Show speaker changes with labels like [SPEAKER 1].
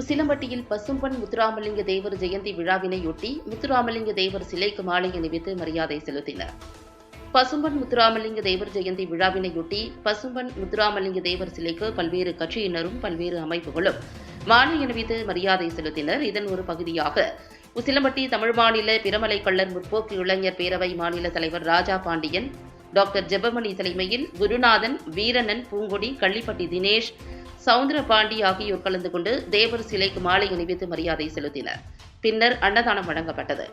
[SPEAKER 1] உசிலம்பட்டியில் பசும்பன் முத்துராமலிங்க தேவர் ஜெயந்தி விழாவினையொட்டி முத்துராமலிங்க தேவர் சிலைக்கு மாலை அணிவித்து மரியாதை செலுத்தினர். பசும்பன் முத்துராமலிங்க தேவர் ஜெயந்தி விழாவினையொட்டி பசும்பன் முத்துராமலிங்க தேவர் சிலைக்கு பல்வேறு கட்சியினரும் பல்வேறு அமைப்புகளும் மாலை அணிவித்து மரியாதை செலுத்தினர். இதன் ஒரு பகுதியாக உசிலம்பட்டி தமிழ் மாநில பிரமலை கள்ளர் முற்போக்கு இளைஞர் பேரவை மாநில தலைவர் ராஜா பாண்டியன் டாக்டர் ஜெபமணி தலைமையில் குருநாதன் வீரனன் பூங்கொடி கள்ளிப்பட்டி தினேஷ் சவுந்தரபாண்டி ஆகியோர் கலந்து கொண்டு தேவர் சிலைக்கு மாலை அணிவித்து மரியாதை செலுத்தினர். பின்னர் அன்னதானம் வழங்கப்பட்டது.